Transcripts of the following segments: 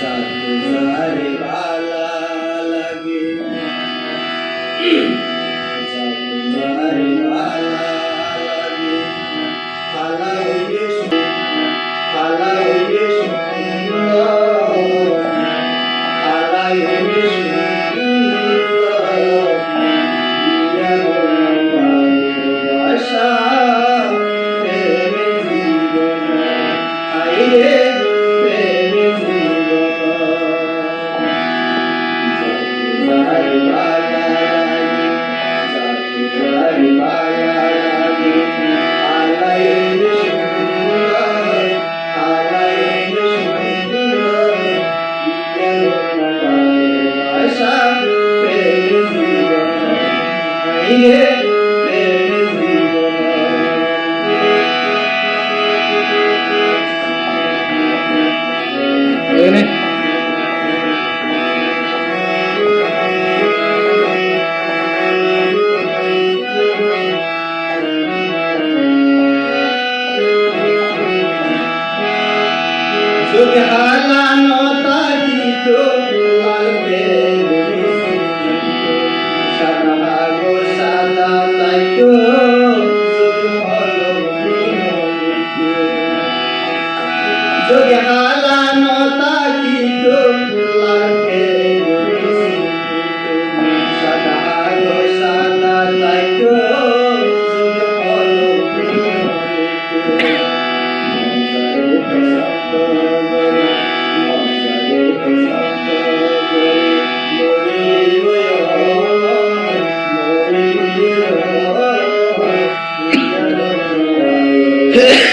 sadhu sare bala হারানো তাকি তো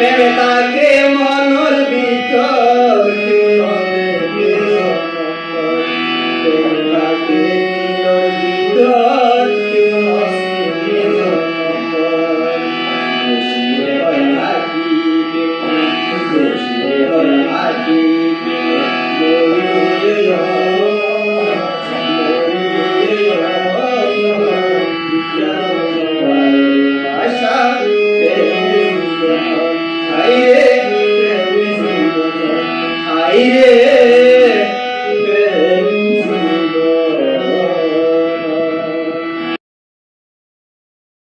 প্রেম থাকে মনর yeah.